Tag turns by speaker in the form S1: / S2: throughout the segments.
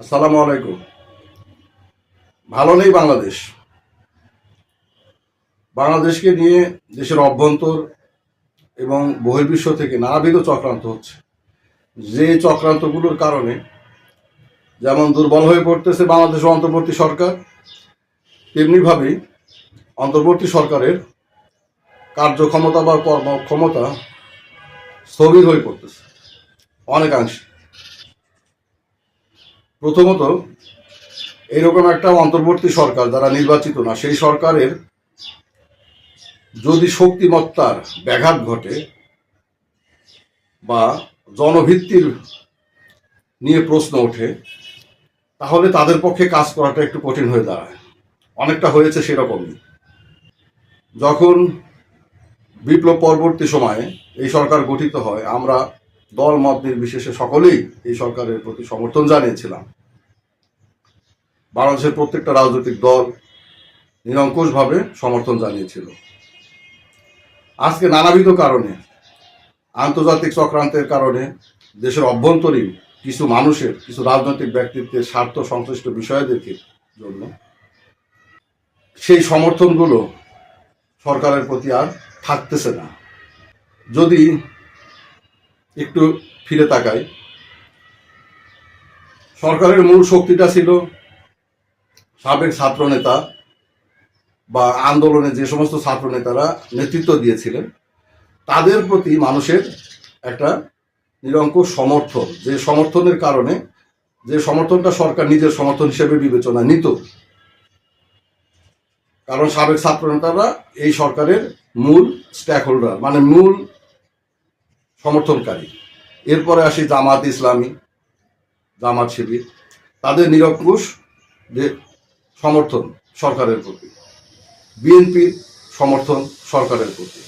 S1: আসসালামু আলাইকুম। ভালো নেই বাংলাদেশ। বাংলাদেশকে নিয়ে দেশের অভ্যন্তর এবং বহির্বিশ্ব থেকে নানাবিধ চক্রান্ত হচ্ছে। যে চক্রান্তগুলোর কারণে যেমন দুর্বল হয়ে পড়তেছে বাংলাদেশ অন্তর্বর্তী সরকার, তেমনিভাবেই অন্তর্বর্তী সরকারের কার্যক্ষমতা বা কর্মক্ষমতা স্থবির হয়ে পড়তেছে, অনেকাংশে। প্রথমত, এরকম একটা অন্তর্বর্তী সরকার যারা নির্বাচিত না, সেই সরকারের যদি শক্তিমত্তার ব্যাঘাত ঘটে বা জনভিত্তির নিয়ে প্রশ্ন ওঠে, তাহলে তাদের পক্ষে কাজ করাটা একটু কঠিন হয়ে দাঁড়ায়। অনেকটা হয়েছে সেরকমই। যখন বিপ্লব পরবর্তী সময়ে এই সরকার গঠিত হয়, আমরা দল মত নির্বিশেষে সকলেই এই সরকারের প্রতি সমর্থন জানিয়েছিলাম। বাংলাদেশের প্রত্যেকটা রাজনৈতিক দল নিরঙ্কুশভাবে সমর্থন জানিয়েছিল। আজকে নানাবিধ কারণে, আন্তর্জাতিক চক্রান্তের কারণে দেশের অভ্যন্তরীণ কিছু মানুষের, কিছু রাজনৈতিক ব্যক্তিত্বের স্বার্থ সংশ্লিষ্ট বিষয়দেরকে জন্য সেই সমর্থনগুলো সরকারের প্রতি আর থাকতেছে না। যদি একটু ফিরে তাকাই। সরকারের মূল শক্তিটা ছিল সাবেক ছাত্রনেতা বা আন্দোলনে যে সমস্ত ছাত্র নেতারা নেতৃত্ব দিয়েছিলেন, তাদের প্রতি মানুষের একটা নিরঙ্কুশ সমর্থন। যে সমর্থনের কারণে, যে সমর্থনটা সরকার নিজের সমর্থন হিসেবে বিবেচনা নিত। কারণ সাবেক ছাত্র নেতারা এই সরকারের মূল স্ট্যাক হোল্ডার মানে মূল সমর্থনকারী। এরপরে আসি জামাত ইসলামী, জামাত শিবির। তাদের নিরঙ্কুশ যে সমর্থন সরকারের প্রতি বিএনপির সমর্থন সরকারের প্রতি।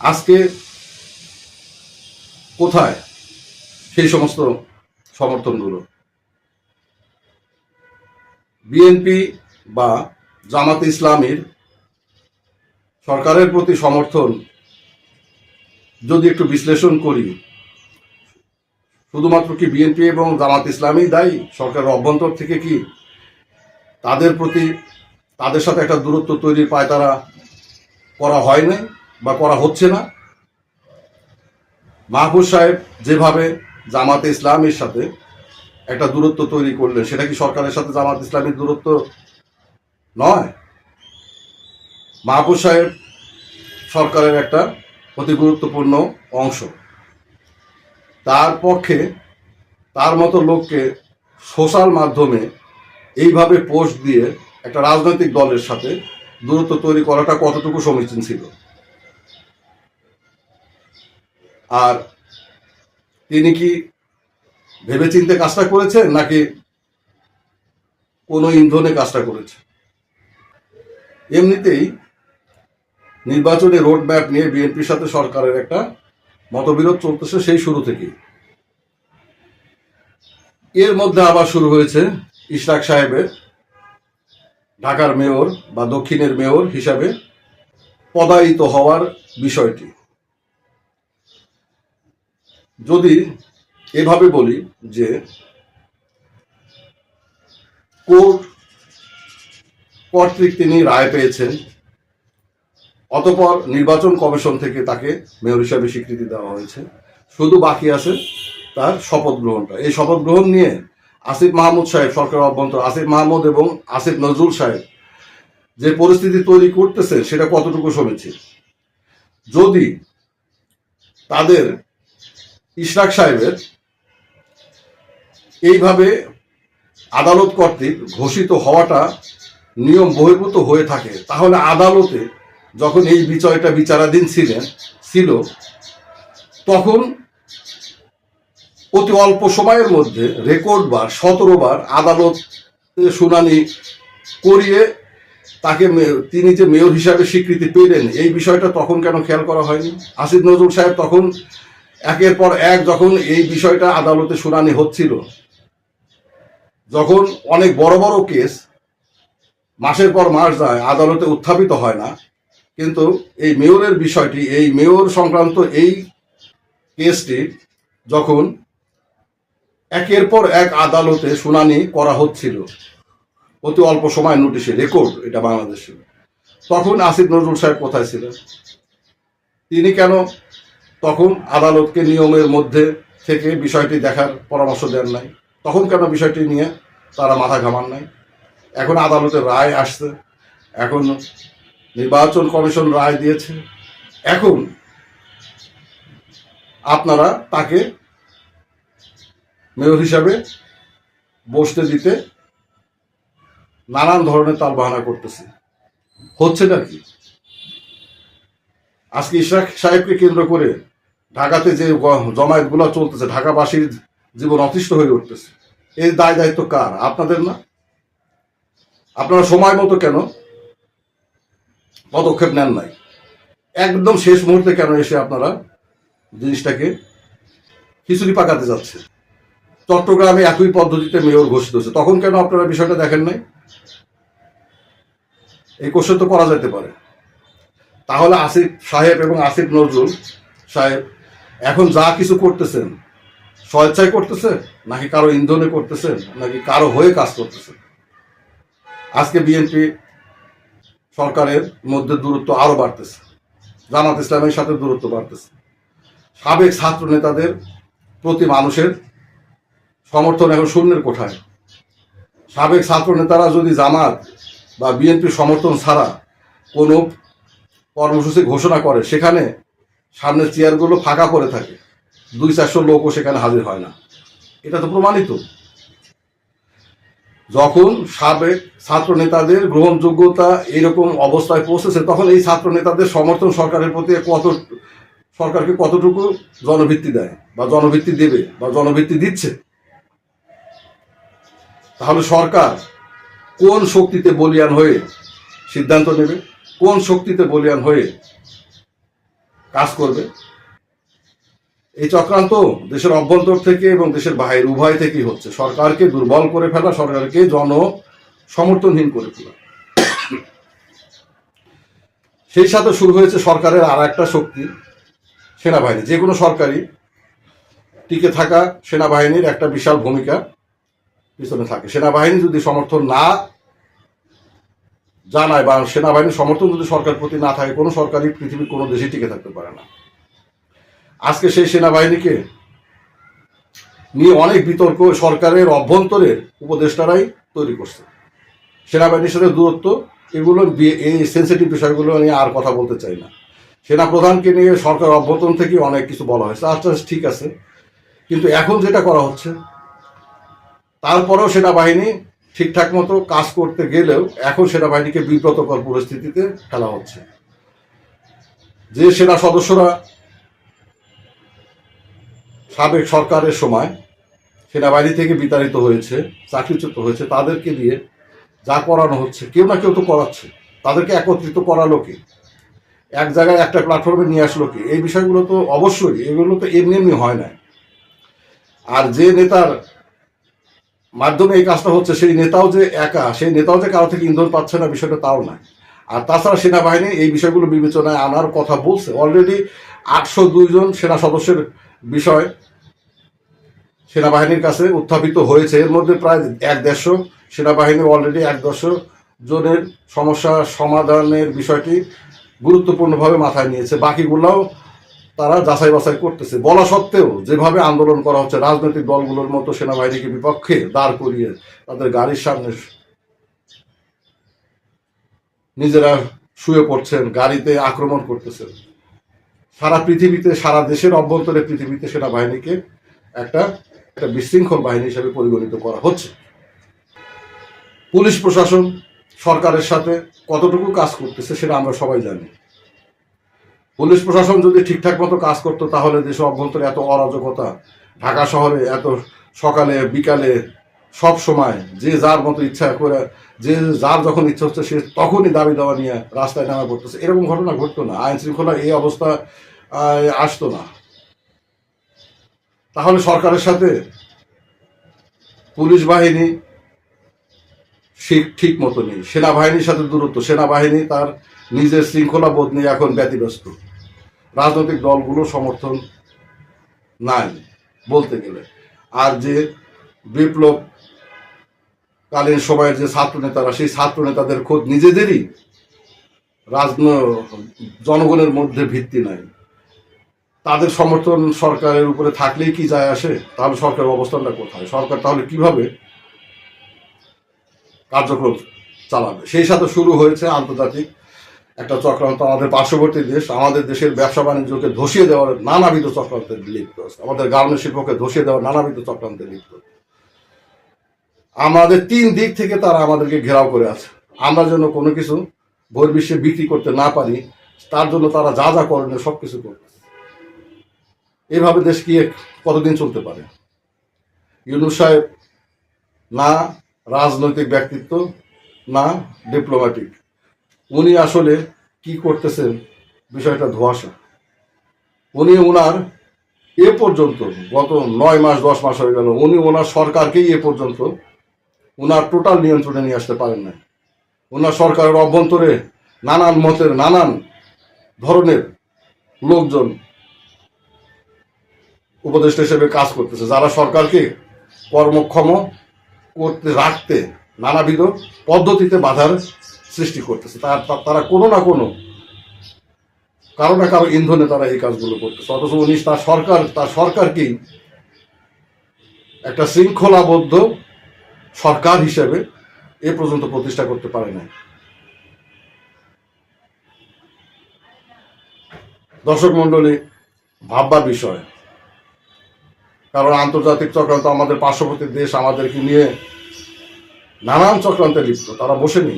S1: আজকে কোথায় সেই সমস্ত সমর্থনগুলো? বিএনপি বা জামাত ইসলামীর সরকারের প্রতি সমর্থন যদি একটু বিশ্লেষণ করি, শুধুমাত্র কি বিএনপি এবং জামাত ইসলামী দায়ী? সরকারের অভ্যন্তর থেকে কি তাদের প্রতি তাদের সাথে একটা দূরত্ব তৈরির পায়তারা করা হয় নাই বা করা হচ্ছে না? মাহফুজ সাহেব যেভাবে জামাতে ইসলামের সাথে একটা দূরত্ব তৈরি করলেন, সেটা কি সরকারের সাথে জামাত ইসলামের দূরত্ব নয়? মাহফুজ সাহেব সরকারের একটা অতি গুরুত্বপূর্ণ অংশ। তার পক্ষে তার মতো লোককে সোশ্যাল মাধ্যমে এইভাবে পোস্ট দিয়ে একটা রাজনৈতিক দলের সাথে দূরত্ব তৈরি করাটা কতটুকু সমীচীন ছিল? আর তিনি কি ভেবেচিন্তে কাজটা করেছেন, নাকি কোনো ইন্ধনে কাজটা করেছে এমনিতেই নির্বাচনী রোড ম্যাপ নিয়ে বিএনপির সাথে সরকারের একটা মতবিরোধ চলতেছে সেই শুরু থেকেই। এর মধ্যে আবার শুরু হয়েছে ইশরাক সাহেবের, ঢাকার মেয়র বা দক্ষিণের মেয়র হিসাবে পদায়িত হওয়ার বিষয়টি। যদি এভাবে বলি যে কোর্ট কর্তৃক তিনি রায় পেয়েছেন অতপর নির্বাচন কমিশন থেকে তাকে মেয়র হিসাবে স্বীকৃতি দেওয়া হয়েছে। শুধু বাকি আছে তার শপথ গ্রহণটা। এই শপথ গ্রহণ নিয়ে আসিফ মাহমুদ সাহেব সরকার অভ্যন্তর আসিফ মাহমুদ এবং আসিফ নজরুল সাহেব যে পরিস্থিতি তৈরি করতেছে, সেটা কতটুকু সমীচীন যদি তাদের ইশরাক সাহেবের এইভাবে আদালত কর্তৃক ঘোষিত হওয়াটা নিয়ম বহির্ভূত হয়ে থাকে, তাহলে আদালতে যখন এই বিষয়টা বিচারাধীন ছিলেন, ছিল, তখন অতি অল্প সময়ের মধ্যে রেকর্ড বার, সতেরো বার আদালত শুনানি করিয়ে তাকে তিনি যে মেয়র হিসাবে স্বীকৃতি পেলেন, এই বিষয়টা তখন কেন খেয়াল করা হয়নি? আসিফ নজরুল সাহেব তখন একের পর এক যখন এই বিষয়টা আদালতে শুনানি হচ্ছিল, যখন অনেক বড় বড় কেস, মাসের পর মাস যায়, আদালতে উত্থাপিত হয় না কিন্তু এই মেয়রের বিষয়টি, এই মেয়র সংক্রান্ত এই কেসটি যখন একের পর এক আদালতে শুনানি করা হচ্ছিল, অতি অল্প সময় নোটিশে রেকর্ড এটা বাংলাদেশে। তখন আসিফ নজরুল সাহেব কোথায় ছিলেন? তিনি কেন তখন আদালতকে নিয়মের মধ্যে থেকে বিষয়টি দেখার পরামর্শ দেন নাই? তখন কেন বিষয়টি নিয়ে তারা মাথা ঘামান নাই? এখন আদালতের রায় আসছে। এখন নির্বাচন কমিশন রায় দিয়েছে। এখন আপনারা তাকে মেয়র হিসাবে বসতে দিতে নানান ধরনের তাল বাহানা করতেছে। হচ্ছে না কি? আজকে ইশরাক সাহেবকে কেন্দ্র করে ঢাকাতে যে জমায়েতগুলা চলতেছে, ঢাকাবাসীর জীবন অতিষ্ঠ হয়ে উঠতেছে। এই দায় দায়িত্ব কার? আপনাদের না? আপনারা সময় মতো কেন পদক্ষেপ নেন নাই। একদম শেষ মুহূর্তে কেন এসে আপনারা জিনিসটাকে খিচুড়ি পাকাতে যাচ্ছে চট্টগ্রামে একই পদ্ধতিতে মেয়র ঘোষিত হচ্ছে তখন কেন আপনারা বিষয়টা দেখেন নাই? এই কোশ্চেন তো করা যেতে পারে। তাহলে আসিফ সাহেব এবং আসিফ নজরুল সাহেব এখন যা কিছু করতেছেন, স্বেচ্ছায় করতেছে, নাকি কারও ইন্ধনে করতেছেন নাকি কারও হয়ে কাজ করতেছেন আজকে বিএনপি সরকারের মধ্যে দূরত্ব আরও বাড়তেছে। জামাত ইসলামের সাথে দূরত্ব বাড়তেছে। সাবেক ছাত্র নেতাদের প্রতি মানুষের সমর্থন এখন শূন্যের কোঠায়। সাবেক ছাত্র নেতারা যদি জামাত বা বিএনপির সমর্থন ছাড়া কোনো কর্মসূচি ঘোষণা করে, সেখানে সামনের চেয়ারগুলো ফাঁকা পড়ে থাকে। দুই চারশো লোকও সেখানে হাজির হয় না। এটা তো প্রমাণিত। যখন সাবেক ছাত্র নেতাদের গ্রহণযোগ্যতা এরকম অবস্থায় পৌঁছেছে, তখন এই ছাত্র নেতাদের সমর্থন সরকারের প্রতি কত, সরকারকে কতটুকু জনভিত্তি দেয় বা জনভিত্তি দেবে বা জনভিত্তি দিচ্ছে? তাহলে সরকার কোন শক্তিতে বলিয়ান হয়ে সিদ্ধান্ত নেবে? কোন শক্তিতে বলিয়ান হয়ে কাজ করবে? এই চক্রান্ত দেশের অভ্যন্তর থেকে এবং দেশের বাইরে উভয় থেকেই হচ্ছে। সরকারকে দুর্বল করে ফেলা, সরকারকে জন সমর্থনহীন করে ফেলা সেই সাথে শুরু হয়েছে সরকারের আর একটা শক্তি, সেনাবাহিনী। যে কোনো সরকারি টিকে থাকা সেনাবাহিনীর একটা বিশাল ভূমিকা পিছনে থাকে। সেনাবাহিনী যদি সমর্থন না জানায় বা সেনাবাহিনীর সমর্থন যদি সরকার প্রতি না থাকে, কোনো সরকারই পৃথিবীর কোনো দেশে টিকে থাকতে পারে না। আজকে সেই সেনাবাহিনীকে নিয়ে অনেক বিতর্ক সরকারের অভ্যন্তরে উপদেষ্টারাই তৈরি করছে। সেনাবাহিনীর সাথে দূরত্ব, এগুলো এই সেন্সিটিভ বিষয়গুলো নিয়ে আর কথা বলতে চাই না। সেনা প্রধানকে নিয়ে সরকার অভ্যন্তর থেকে অনেক কিছু বলা হয়েছে। আচ্ছা ঠিক আছে। কিন্তু এখন যেটা করা হচ্ছে, তারপরেও সেনাবাহিনী ঠিকঠাক মতো কাজ করতে গেলেও এখন সেনাবাহিনীকে বিব্রতকর পরিস্থিতিতে ফেলা হচ্ছে। যে সেনা সদস্যরা সাবেক সরকারের সময় সেনাবাহিনী থেকে বিতাড়িত হয়েছে, চাকরিচ্যুত হয়েছে, তাদেরকে দিয়ে যা করানো হচ্ছে, কেউ না কেউ তো করাচ্ছে। তাদেরকে একত্রিত করালো কি? এক জায়গায় একটা প্ল্যাটফর্মে নিয়ে আসলো কি? এই বিষয়গুলো তো অবশ্যই, এগুলো তো এমনি এমনি হয় না আর যে নেতার মাধ্যমে এই কাজটা হচ্ছে, সেই নেতাও যে একা, সেই নেতাও যে কারও থেকে ইন্ধন পাচ্ছে না, বিষয়টা তাও না আর তাছাড়া সেনাবাহিনী এই বিষয়গুলো বিবেচনায় আনার কথা বলছে। অলরেডি আটশো দুইজন সেনা সদস্যের বিষয় সেনাবাহিনীর কাছে উত্থাপিত হয়েছে। এর মধ্যে প্রায় এক দেড়শো সেনাবাহিনী অলরেডি এক দেড়শো জনের সমস্যা সমাধানের বিষয়টি গুরুত্বপূর্ণভাবে মাথায় নিয়েছে। বাকিগুলোও তারা যাচাই বাছাই করতেছে। বলা সত্ত্বেও যেভাবে আন্দোলন করা হচ্ছে, রাজনৈতিক দলগুলোর মতো সেনাবাহিনীকে বিপক্ষে দাঁড় করিয়ে তাদের গাড়ির সামনে নিজেরা শুয়ে পড়ছেন, গাড়িতে আক্রমণ করতেছেন। সারা পৃথিবীতে, সারা দেশের অভ্যন্তরে পৃথিবীতে সেনাবাহিনীকে একটা একটা বিশৃঙ্খল বাহিনী হিসেবে পরিগণিত করা হচ্ছে। পুলিশ প্রশাসন, সরকারের সাথে কতটুকু কাজ করতেছে সেটা আমরা সবাই জানি। পুলিশ প্রশাসন যদি ঠিকঠাক মতো কাজ করতো, তাহলে দেশের অভ্যন্তরে এত অরাজকতা, ঢাকা শহরে এত সকালে, বিকালে, সব সময় যে যার মতো ইচ্ছা করে, যে যার যখন ইচ্ছা হচ্ছে সে তখনই দাবি দেওয়া নিয়ে রাস্তায় নামা পড়তেছে এরকম ঘটনা ঘটতো না। আইন শৃঙ্খলা এই অবস্থা আসতো না। তাহলে সরকারের সাথে পুলিশ বাহিনী ঠিক ঠিক মতো নেই। সেনাবাহিনীর সাথে দূরত্ব। সেনাবাহিনী তার নিজের শৃঙ্খলা বোধ নিয়ে এখন ব্যতিব্যস্ত। রাজনৈতিক দলগুলো সমর্থন নাই বলতে গেলে। আর যে বিপ্লব কালীন সময়ের যে ছাত্র নেতারা সেই ছাত্র নেতাদের খোদ নিজেদেরই রাজন জনগণের মধ্যে ভিত্তি নাই। তাদের সমর্থন সরকারের উপরে থাকলেই কি যায় আসে? তাহলে সরকারের অবস্থানটা কোথায়? সরকার তাহলে কীভাবে কার্যক্রম চালাবে? সেই সাথে শুরু হয়েছে আন্তর্জাতিক একটা চক্রান্ত। আমাদের পার্শ্ববর্তী দেশ, আমাদের দেশের ব্যবসা বাণিজ্যকে ধসিয়ে দেওয়ার নানাবিধ চক্রান্তে লিপ্ত। আমাদের গার্মেন্ট শিল্পকে ধসিয়ে দেওয়ার নানাবিধ চক্রান্তে লিপ্ত আমাদের তিন দিক থেকে তারা আমাদেরকে ঘেরাও করে আছে। আমরা যেন কোনো কিছু বহির্বিশ্বে বিক্রি করতে না পারি, তার জন্য তারা যা যা করণীয় সব কিছু করবে এভাবে দেশ কি কতদিন চলতে পারে? ইউনুস সাহেব না রাজনৈতিক ব্যক্তিত্ব, না ডিপ্লোম্যাটিক উনি আসলে কি করতেছেন বিষয়টা ধোয়াশা। উনি ওনার এ পর্যন্ত গত নয় মাস, দশ মাস হয়ে গেল, উনি ওনার সরকারকেই এ পর্যন্ত ওনার টোটাল নিয়ন্ত্রণে নিয়ে আসতে পারেন না ওনার সরকারের অভ্যন্তরে নানান মতের, নানান ধরনের লোকজন উপদেষ্টা হিসেবে কাজ করতেছে। যারা সরকারকে কর্মক্ষম করতে, রাখতে নানাবিধ পদ্ধতিতে বাধার সৃষ্টি করতেছে, তার তারা কোনো না কোনো কারও না কারও ইন্ধনে তারা এই কাজগুলো করতেছে। অথচ উনি তার সরকার তার সরকারকেই একটা শৃঙ্খলাবদ্ধ সরকার হিসেবে এ পর্যন্ত প্রতিষ্ঠা করতে পারে না দর্শক মন্ডলী ভাববার বিষয় কারণ আন্তর্জাতিক চক্রান্ত আমাদের পার্শ্ববর্তী দেশ আমাদেরকে নিয়ে নানান চক্রান্তে লিপ্ত তারা বসে বসেনি।